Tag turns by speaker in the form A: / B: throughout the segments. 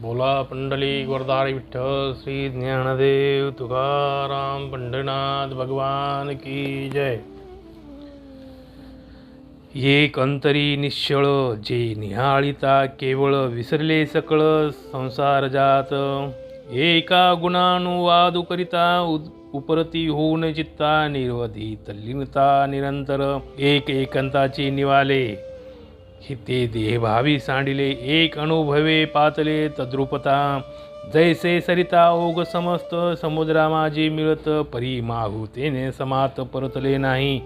A: बोला पंडली वरदारी विठ्ठल श्री ज्ञानदेव तुकाराम पंढरनाथ भगवान की जय. एक अंतरी निश्चळ जे निहाळिता केवळ विसरले सकळ संसार जात. एका गुणानुवादू करिता उद- उपरती होऊन चित्ता निर्वधी तल्लीनता निरंतर. एक एकांताची निवाले हि ते देहभावी सांडिले एक अनुभवे पातले तद्रुपता। जैसे सरिता ओग समस्त समुद्रा माझी मिळत परी माहुतेने समात परतले नाही।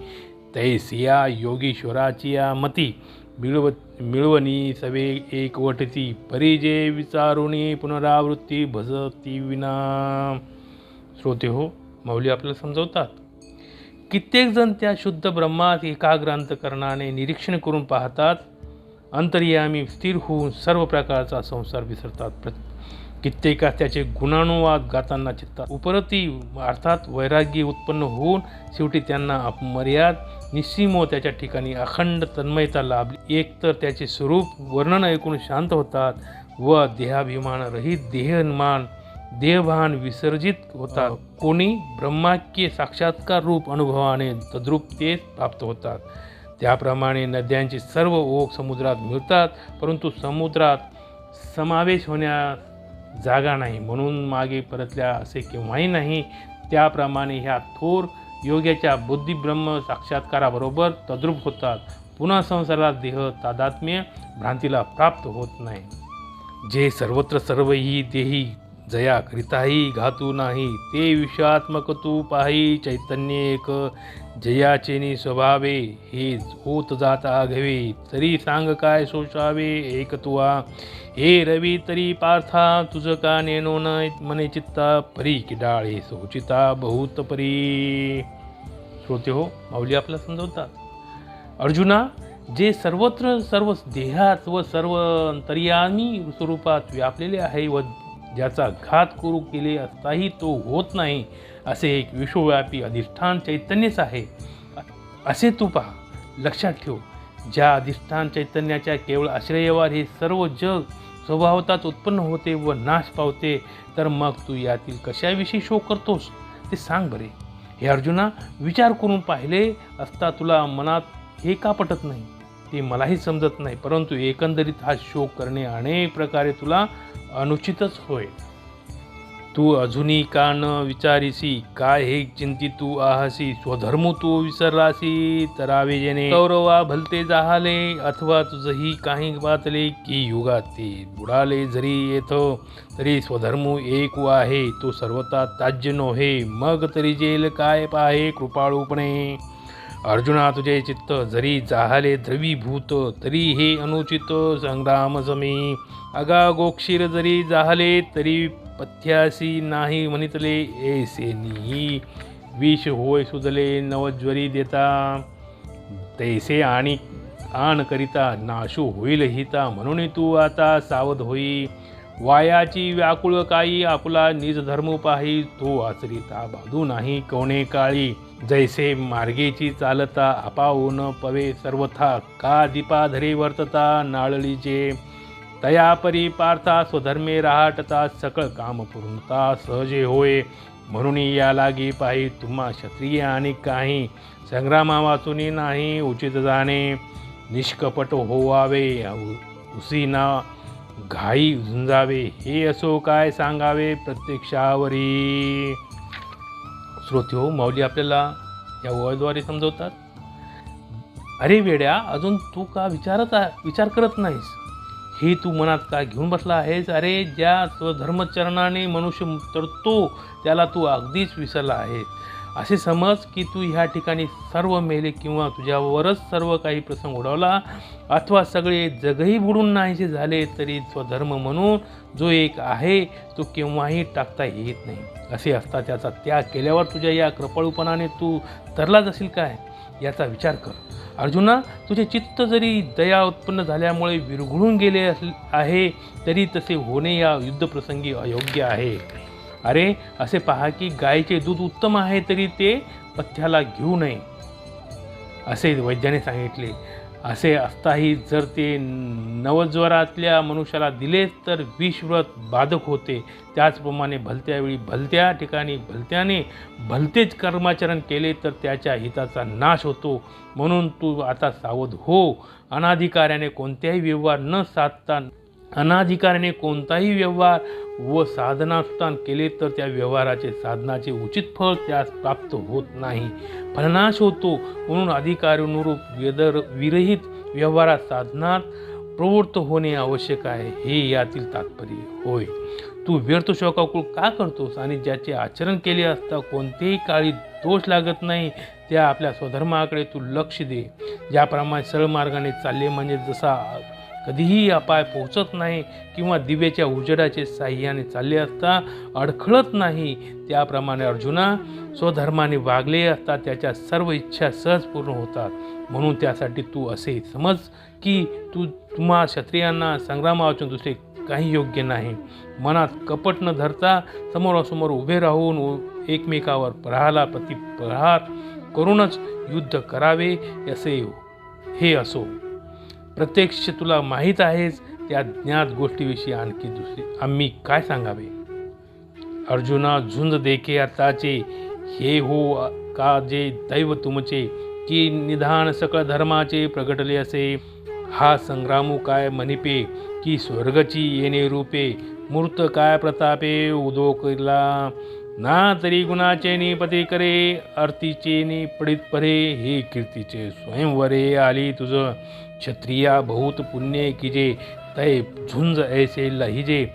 A: तैसिया योगीश्वराची या मती मिळव मिळवणी सवे एकवटती परी जे विचारुणी पुनरावृत्ती भजती विना। श्रोते हो माऊली आपल्याला समजवतात? कित्येक जण त्या शुद्ध ब्रह्मात एकाग्रांत करणाने निरीक्षण करून पाहतात अंतर्यामी स्थिर होऊन सर्व प्रकारचा संसार विसरतात. प्र कित्येका त्याचे गुणानुवाद गाताना चित्तात. उपरती अर्थात वैराग्य उत्पन्न होऊन शेवटी त्यांना अपमर्याद निस्सीमो त्याच्या ठिकाणी अखंड तन्मयता लाभली. एकतर त्याचे स्वरूप वर्णन ऐकून शांत होतात व देहाभिमान रहित देहमान देहभान विसर्जित होतात. कोणी ब्रह्माक्य साक्षात्कार रूप अनुभवाने तद्रूपतेस प्राप्त होतात. त्याप्रमाणे नद्यांचे सर्व ओघ समुद्रात मिळतात परंतु समुद्रात समावेश होण्यास जागा नाही. म्हणून मागे परतल्या असे केव्हाही नाही. त्याप्रमाणे ह्या थोर योग्याच्या बुद्धिब्रह्म साक्षात्काराबरोबर तद्रूप होतात. पुन्हा संसारात देह तादात्म्य भ्रांतीला प्राप्त होत नाही. जे सर्वत्र सर्व ही देही जया करिताही घातू नाही. ते विषयात्मक तू पाही चैतन्य एक. जयाचेनी स्वभावे हे होत जात आघवे. तरी सांग काय सोशावे एक तुवा. हे रवी तरी पार्था तुझ का नेनो न मने चित्ता परी किडाळे सोचिता बहुत परी. श्रोते हो माऊली आपला समजवतात अर्जुना जे सर्वत्र सर्व देहात व सर्व अंतर्यामी स्वरूपात व्यापलेले आहे व ज्याचा घात करू केले असताही तो होत नाही असे एक विश्वव्यापी अधिष्ठान चैतन्यच आहे. असे तू पहा लक्षात ठेव ज्या अधिष्ठान चैतन्याच्या केवळ आश्रयवार हे सर्व जग स्वभावतात उत्पन्न होते व नाश पावते तर मग तू यातील कशाविषयी शोक करतोस? ते सांग बरे. हे अर्जुना विचार करून पाहिले असता तुला मनात हे का पटत नाही? ते मलाही समजत नाही. परंतु एकंदरीत हा शोक करणे अनेक प्रकारे तुला अनुचितच होय. तू अजूनही का न विचारिसी? काय हे चिंती तू आहसी? स्वधर्म तू विसरलासी? तरावे जेणे गौरवा भलते जाहाले? अथवा तुझही काही बातले की युगात ते बुडाले जरी येतो तरी स्वधर्म एक आहे. तो सर्वता ताज्य नोहे. मग तरी जेल काय पाहे? कृपाळूपणे अर्जुना तुझे चित्त जरी जाहले द्रवीभूत तरी हे अनुचित संग्राम समी अगा गोक्षीर जरी जाहले तरी पथ्यासी नाही म्हणितले ऐसे नी विष होय सुजले नवज्वरी देता. तैसे आणि आण करिता नाशू होईल हिता म्हणून तू आता सावध होई. वायाची व्याकुळ काही आपला निज धर्म पाही तो आचरिता बाधू नाही कोणे काळी. जैसे मार्गेची चालता अपाऊन पवे सर्वथा का दीपाधरे वर्तता नाळलीचे तया परी पार्था स्वधर्मे राहटता सकळ काम पूर्णता सहजे होय. म्हणून या लागी पाही तुम्हा क्षत्रिय आणि काही संग्रामा वाचून नाही उचित जाणे. निष्कपट होवावे उसी ना घाई झुंजावे. हे असो काय सांगावे प्रत्यक्षावरी? श्रोते हो माऊली आपल्याला या ओळद्वारे समजवतात. अरे वेड्या अजून तू का विचारत आहे विचार करत नाहीस? हे तू मनात का घेऊन बसला आहेस? अरे ज्या स्वधर्मचरणाने मनुष्य तरतो त्याला तू अगदीच विसरला आहेस. असे समज की तू ह्या ठिकाणी सर्व मेले किंवा तुझ्यावरच सर्व काही प्रसंग उडवला अथवा सगळे जगही बुडून नाहीसे झाले तरी स्वधर्म म्हणून जो एक आहे तो केव्हाही टाकता येत नाही. असे असता त्याचा त्याग केल्यावर तुझ्या या कृपळूपणाने तू तरला जाशील काय? याचा विचार कर. अर्जुना तुझे चित्त जरी दया उत्पन्न झाल्यामुळे विरघळून गेले अस आहे तरी तसे होणे या युद्धप्रसंगी अयोग्य आहे. अरे असे पहा की गायीचे दूध उत्तम आहे तरी ते पथ्याला घेऊ नये. असे वैद्याने सांगितले. असे असताही जर ते नवज्वरातल्या मनुष्याला दिले तर विषव्रत बाधक होते. त्याचप्रमाणे भलत्या वेळी भलत्या ठिकाणी भलत्याने भलतेच कर्माचरण केले तर त्याच्या हिताचा नाश होतो. म्हणून तू आता सावध हो. अनाधिकाऱ्याने कोणत्याही व्यवहार न साधता अनाधिकाराने कोणताही व्यवहार व साधनानुष्ठान केले तर त्या व्यवहाराचे साधनाचे उचित फळ त्यास प्राप्त होत नाही. फलनाश होतो म्हणून अधिकारानुरूप वेदर विरहित व्यवहारात साधनात प्रवृत्त होणे आवश्यक आहे. हे यातील तात्पर्य. होय. तू व्यर्थ शोकाकुळ का करतोस आणि ज्याचे आचरण केले असता कोणतेही काळी दोष लागत नाही त्या आपल्या स्वधर्माकडे तू लक्ष दे. ज्याप्रमाणे सरळ मार्गाने चालले म्हणजे जसा कधीही अपाय पोहोचत नाही किंवा दिव्याच्या उजेडाचे साह्याने चालले असता अडखळत नाही. त्याप्रमाणे अर्जुना स्वधर्माने वागले असता त्याच्या सर्व इच्छा सहज पूर्ण होतात. म्हणून त्यासाठी तू असे समज की तू तुम्हा क्षत्रियांना संग्रामावाचून दुसरे काही योग्य नाही. मनात कपट न धरता समोरासमोर उभे राहून एकमेकावर प्रहाला प्रति प्रहार करूनच युद्ध करावे असे हे असो. प्रत्यक्ष तुला माहीत आहेच त्या ज्ञात गोष्टीविषयी आणखी दुसरी. आम्ही काय सांगावे? अर्जुना झुंज देखे आताचे. हे हो का जे दैव तुमचे? की निधान सकळ धर्माचे प्रगटले असे? हा संग्रामू काय मनिपे? की स्वर्गची येणे रूपे? मूर्त काय प्रतापे? उदो केला ना तरी गुणाचे निपते करे आरतीचे नि पडित परे. हे कीर्तीचे स्वयंवरे आली तुझं. क्षत्रिया बहुत पुण्य किजे तै झुंज ऐसे लहिजे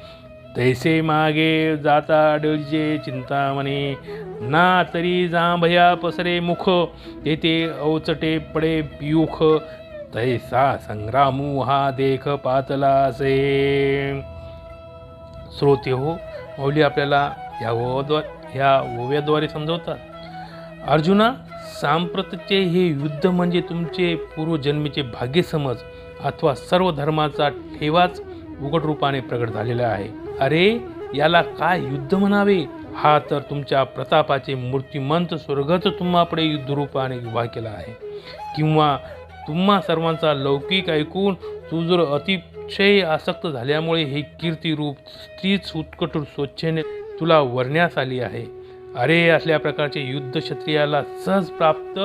A: तैसे मागे जाता आडळजे चिंतामणे ना तरी जांभया पसरे मुख तेथे अवचटे पडे पियुख तैसा संग्रामू हा देख पातला असे श्रोते हो मौली आपल्याला ह्या ओव्याद्वारे ह्या ओव्याद्वारे समजवतात. अर्जुना सांप्रतचे हे युद्ध म्हणजे तुमचे पूर्वजन्मीचे भाग्यसमज अथवा सर्व धर्माचा ठेवाच उघड रूपाने प्रगट झालेला आहे. अरे याला काय युद्ध म्हणावे? हा तर तुमच्या प्रतापाचे मूर्तिमंत स्वर्गच तुम्हापुढे युद्धरूपाने उभा केला आहे. किंवा तुम्हा सर्वांचा लौकिक ऐकून तू जर अतिशय आसक्त झाल्यामुळे हे कीर्तिरूप स्त्रीच उत्कट स्वच्छेने तुला वरण्यास आली आहे. अरे असल्या प्रकारचे युद्ध क्षत्रियाला सहज प्राप्त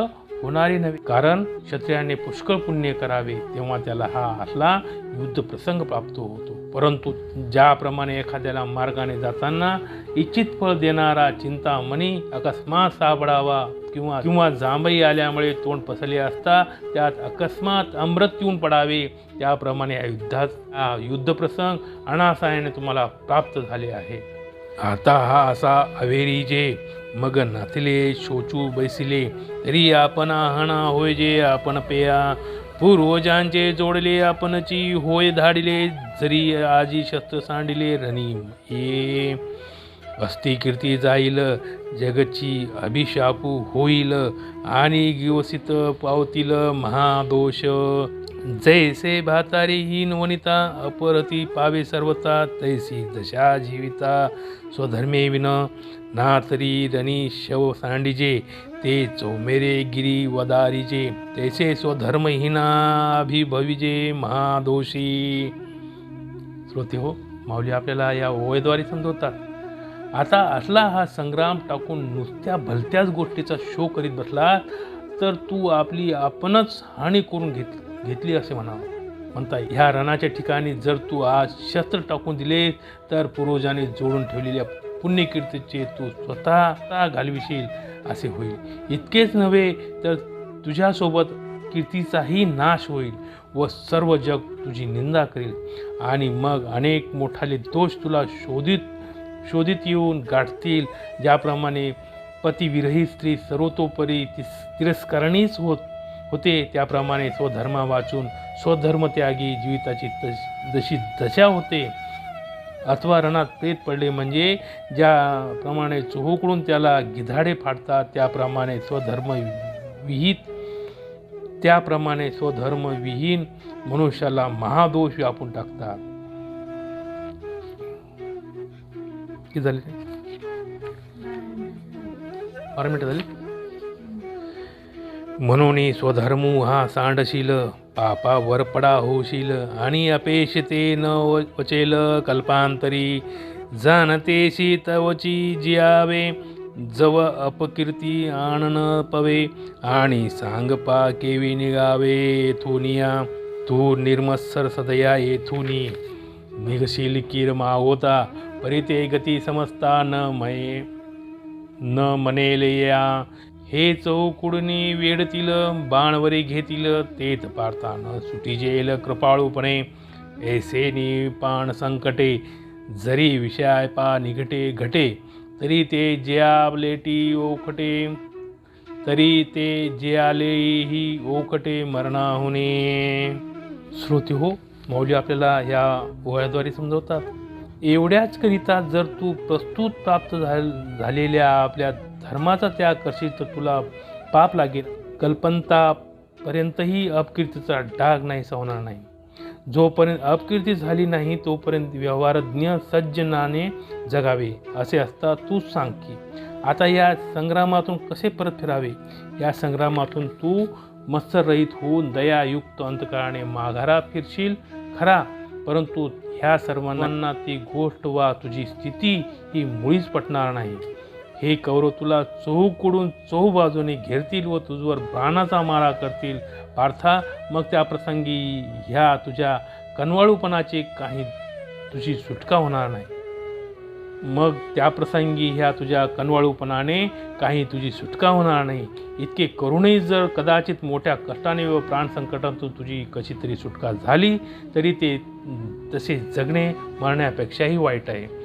A: होणारे नव्हे. कारण क्षत्रियाने पुष्कळ पुण्य करावे तेव्हा त्याला हा असला युद्ध प्रसंग प्राप्त होतो. परंतु ज्याप्रमाणे एखाद्याला मार्गाने जाताना इच्छित फळ देणारा चिंतामणी अकस्मात सापडावा किंवा किंवा जांभई आल्यामुळे तोंड पसरले असता त्यात अकस्मात अमृत येऊन पडावे त्याप्रमाणे या युद्धात हा युद्धप्रसंग अनासायाने तुम्हाला प्राप्त झाले आहे. आता हा असा अवेरी जे मग नाचले शोचू बैसिले तरी आपण आहणा होय जे आपण पेया. पूर्वजांचे जोडले आपणची होय धाडिले जरी आजी शस्त्र सांडिले रणी ये. अस्ती कीर्ती जाईल जगची अभिशापू होईल आणि गिवसित पावतील महादोष. जैसे भातारीहीन वनिता अपरती पावे सर्वता तैसी दशा जीविता। स्वधर्मे विन ना तरी रणी शव सांडिजे ते चौमेरे गिरी वदारीजे तैसे स्वधर्महीनाभिभविजे महादोषी। श्रोते हो माऊली आपल्याला या ओवेद्वारे समजवतात. आता असला हा संग्राम टाकून नुसत्या भलत्याच गोष्टीचा शो करीत बसला तर तू आपली आपणच हानी करून घेतली. घेतली असे म्हणावं. म्हणता ह्या रणाच्या ठिकाणी जर तू आज शस्त्र टाकून दिले तर पूर्वजाने जोडून ठेवलेल्या पुण्यकीर्तीचे तू स्वतः घालविशील असे होईल. इतकेच नव्हे तर तुझ्यासोबत कीर्तीचाही नाश होईल व सर्व जग तुझी निंदा करेल. आणि मग अनेक मोठाले दोष तुला शोधित शोधित येऊन गाठतील. ज्याप्रमाणे पतिविरही स्त्री सर्वतोपरी तिस तिरस्करणीच होत होते. त्याप्रमाणे स्वधर्मा वाचून स्वधर्मत्यागी जीविताची तश जशी दशा होते अथवा रणात प्रेत पडले म्हणजे ज्याप्रमाणे चोहोकडून त्याला गिधाडे फाडतात त्याप्रमाणे स्वधर्म विहित त्याप्रमाणे स्वधर्म विहीन मनुष्याला महादोष व्यापून टाकतात. किती झाले? बारा मिनिटं झाली. म्हणून स्वधर्मू हा सांडशील पापा वरपडा होशील आणि अपेक्षिते न व- वचेल कल्पांतरी जाणतेशी तवची जियावे जव अपकीर्ती आणन पवे. आणि सांग पा केवी निघावे येथुनिया तू निर्मत्सर सदया येथुनी निघशील किर मागोता परिते गती समजता न मये न मनेल या. हे चौकुडनी वेडतील बाणवरी घेतील तेत पारता न सुटी जेल कृपाळूपणे. ऐसे पाण संकटे जरी विषय पा निघटे घटे तरी ते ज्याबलेटी ओखटे. तरी ते ज्यालेही ओखटे मरणाहुने. श्रोते हो मौली आपल्याला या ओळ्याद्वारे समजवतात. एवढ्याच करिता जर तू प्रस्तुत प्राप्त झालेल्या आपल्या धर्माचा त्याग करशील तर तुला पाप लागेल. कल्पंतापर्यंतही अपकीर्तीचा डाग नाही होणार नाही. जोपर्यंत अपकीर्ती झाली नाही तोपर्यंत व्यवहारज्ञ सज्जनाने जगावे असे असता तूच सांग की आता या संग्रामातून कसे परत फिरावे? या संग्रामातून तू मत्सररहित होऊन दयायुक्त अंतकाराने माघारा फिरशील? खरा परंतु ह्या सर्वांना ती गोष्ट वा तुझी स्थिती ही मुळीच पटणार नाही. हे कौरव तुला चोहूकडून चोहू बाजूने घेरतील व तुझवर बाणाचा मारा करतील. पार्था मग त्या प्रसंगी ह्या तुझ्या कनवाळूपणाची काही तुझी सुटका होणार नाही. मग त्या प्रसंगी ह्या तुझ्या कनवाळूपणाने काही तुझी सुटका होणार नाही. इतके करूनही जर कदाचित मोठ्या कष्टाने व प्राणसंकटातून तुझी कशी तरी सुटका झाली तरी ते तसे जगणे मरण्यापेक्षाही वाईट आहे.